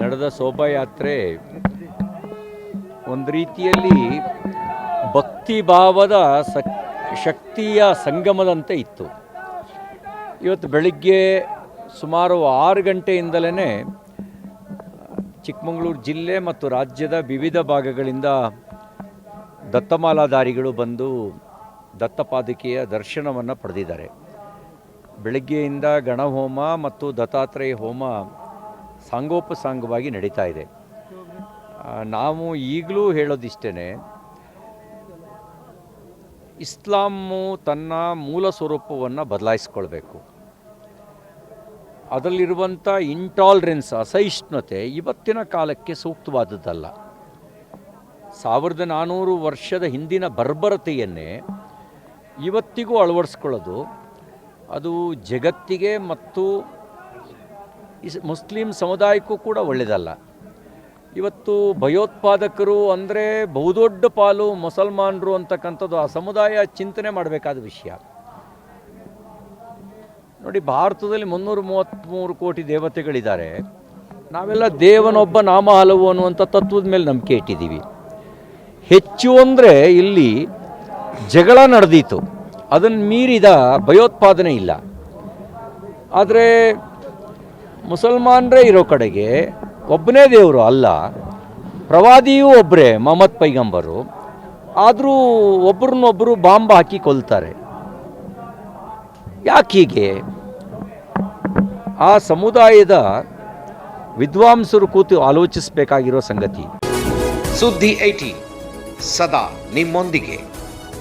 ನಡೆದ ಶೋಭಾಯಾತ್ರೆ ಒಂದು ರೀತಿಯಲ್ಲಿ ಭಕ್ತಿಭಾವದ ಸ, ಶಕ್ತಿಯ ಸಂಗಮದಂತೆ ಇತ್ತು. ಇವತ್ತು ಬೆಳಿಗ್ಗೆ ಸುಮಾರು ಆರು ಗಂಟೆಯಿಂದಲೇ ಚಿಕ್ಕಮಗಳೂರು ಜಿಲ್ಲೆ ಮತ್ತು ರಾಜ್ಯದ ವಿವಿಧ ಭಾಗಗಳಿಂದ ದತ್ತಮಾಲಾಧಾರಿಗಳು ಬಂದು ದತ್ತಪಾದಿಕೆಯ ದರ್ಶನವನ್ನು ಪಡೆದಿದ್ದಾರೆ. ಬೆಳಗ್ಗೆಯಿಂದ ಗಣಹೋಮ ಮತ್ತು ದತ್ತಾತ್ರೇಯ ಹೋಮ ಸಾಂಗೋಪಸಾಂಗವಾಗಿ ನಡೀತಾ ಇದೆ. ನಾವು ಈಗಲೂ ಹೇಳೋದಿಷ್ಟೇ ಇಸ್ಲಾಮು ತನ್ನ ಮೂಲ ಸ್ವರೂಪವನ್ನು ಬದಲಾಯಿಸ್ಕೊಳ್ಬೇಕು. ಅದರಲ್ಲಿರುವಂಥ ಇಂಟಾಲರೆನ್ಸ್ ಅಸಹಿಷ್ಣುತೆ ಇವತ್ತಿನ ಕಾಲಕ್ಕೆ ಸೂಕ್ತವಾದದ್ದಲ್ಲ. ಸಾವಿರದ ನಾನ್ನೂರು ವರ್ಷದ ಹಿಂದಿನ ಬರ್ಬರತೆಯನ್ನೇ ಇವತ್ತಿಗೂ ಅಳವಡಿಸ್ಕೊಳ್ಳೋದು, ಅದು ಜಗತ್ತಿಗೆ ಮತ್ತು ಮುಸ್ಲಿಂ ಸಮುದಾಯಕ್ಕೂ ಕೂಡ ಒಳ್ಳೆಯದಲ್ಲ ಇವತ್ತು ಭಯೋತ್ಪಾದಕರು ಅಂದರೆ ಬಹುದೊಡ್ಡ ಪಾಲು ಮುಸಲ್ಮಾನರು ಅಂತಕ್ಕಂಥದ್ದು ಆ ಸಮುದಾಯ ಚಿಂತನೆ ಮಾಡಬೇಕಾದ ವಿಷಯ. ನೋಡಿ, ಭಾರತದಲ್ಲಿ ಮುನ್ನೂರ ಮೂವತ್ತ್ಮೂರು ಕೋಟಿ ದೇವತೆಗಳಿದ್ದಾರೆ. ನಾವೆಲ್ಲ ದೇವನೊಬ್ಬ ನಾಮ ಹಲವು ಅನ್ನುವಂಥ ತತ್ವದ ಮೇಲೆ ನಂಬಿಕೆ ಇಟ್ಟಿದ್ದೀವಿ. ಹೆಚ್ಚು ಅಂದರೆ ಇಲ್ಲಿ ಜಗಳ ನಡೆದಿತ್ತು ಅದನ್ನು ಮೀರಿದ ಭಯೋತ್ಪಾದನೆ ಇಲ್ಲ. ಆದರೆ ಮುಸಲ್ಮಾನರೇ ಇರೋ ಕಡೆಗೆ ಒಬ್ಬನೇ ದೇವರು ಅಲ್ಲ, ಪ್ರವಾದಿಯೂ ಒಬ್ಬರೇ ಮೊಹಮ್ಮದ್ ಪೈಗಂಬರು. ಆದರೂ ಒಬ್ಬರನ್ನೊಬ್ಬರು ಬಾಂಬ್ ಹಾಕಿ ಕೊಲ್ತಾರೆ. ಯಾಕೀಗೆ ಆ ಸಮುದಾಯದ ವಿದ್ವಾಂಸರು ಕೂತು ಆಲೋಚಿಸಬೇಕಾಗಿರೋ ಸಂಗತಿ. ಸುದ್ದಿ ಐಟಿ, ಸದಾ ನಿಮ್ಮೊಂದಿಗೆ.